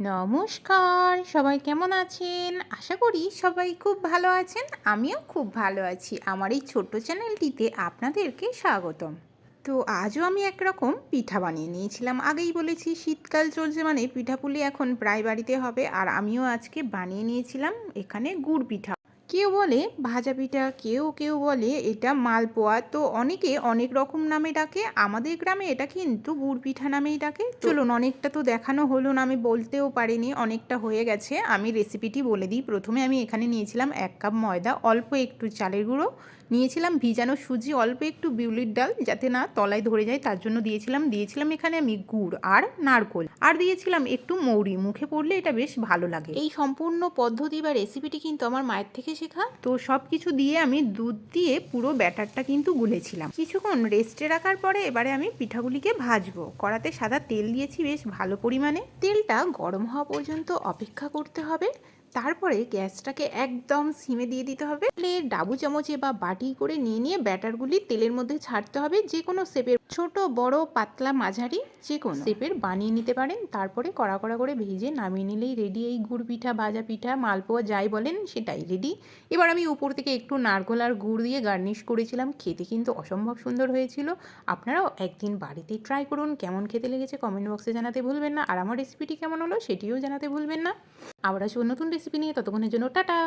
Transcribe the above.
নমস্কার, সবাই কেমন আছেন? আশা করি সবাই খুব ভালো আছেন, আমিও খুব ভালো আছি। আমার এই ছোট্ট চ্যানেলটিতে আপনাদেরকে স্বাগতম। তো আজও আমি একরকম পিঠা বানিয়ে নিয়েছিলাম। আগেই বলেছি, শীতকাল চলছে মানে পিঠাপুলি এখন প্রায় বাড়িতে হবে। আর আমিও আজকে বানিয়ে নিয়েছিলাম এখানে গুড় পিঠা। কেউ বলে ভাজা পিঠা কেউ কেউ বলে এটা মালপোয়া। তো অনেকে অনেক রকম নামে ডাকে। আমাদের গ্রামে এটা কিন্তু গুড় পিঠা নামেই ডাকে। চলুন অনেকটা তো দেখানো হলো না আমি বলতেও পারিনি। অনেকটা হয়ে গেছে। আমি রেসিপিটি বলে দিই। প্রথমে আমি এখানে নিয়েছিলাম এক কাপ ময়দা অল্প একটু চালের গুঁড়ো। নিয়েছিলাম ভিজানো সুজি অল্প একটু বিউলির ডাল যাতে না তলায় ধরে যায়। তার জন্য দিয়েছিলাম দিয়েছিলাম এখানে আমি গুড় আর নারকোল। আর দিয়েছিলাম একটু মৌরি। মুখে পড়লে এটা বেশ ভালো লাগে। এই সম্পূর্ণ পদ্ধতি বা রেসিপিটি কিন্তু আমার মায়ের থেকে শেখা? তো সব কিছু দিয়ে আমি দুধ দিয়ে পুরো ব্যাটারটা কিন্তু গুলেছিলাম। কিছুক্ষণ রেস্টে রাখার পরে এবারে আমি পিঠাগুলিকে ভাজবো। কড়াতে সাদা তেল দিয়েছি বেশ ভালো পরিমাণে। তেলটা গরম হওয়া পর্যন্ত অপেক্ষা করতে হবে। তারপরে গ্যাসটাকে একদম সিমে দিয়ে দিতে হবে। ডাবু চামচে বা বাটি করে নিয়ে নিয়ে ব্যাটারগুলি তেলের মধ্যে ছাড়তে হবে। যে কোনো শেপের ছোট, বড়, পাতলা মাঝারি যে কোনো শেপের বানিয়ে নিতে পারেন। তারপরে কড়া কড়া করে ভেজে নামিয়ে নিলেই রেডি এই গুড় পিঠা, ভাজা পিঠা, মালপোয়া যাই বলেন, সেটাই রেডি এবার আমি উপর থেকে একটু নারকোল আর গুড় দিয়ে গার্নিশ করেছিলাম। খেতে কিন্তু অসম্ভব সুন্দর হয়েছিল। আপনারাও একদিন বাড়িতে ট্রাই করুন। কেমন খেতে লেগেছে কমেন্ট বক্সে জানাতে ভুলবেন না। আর আমার রেসিপিটি কেমন হলো সেটিও জানাতে ভুলবেন না। আবার আসব নতুন রেসিপি নিয়ে ততক্ষণের জন্য টাটা।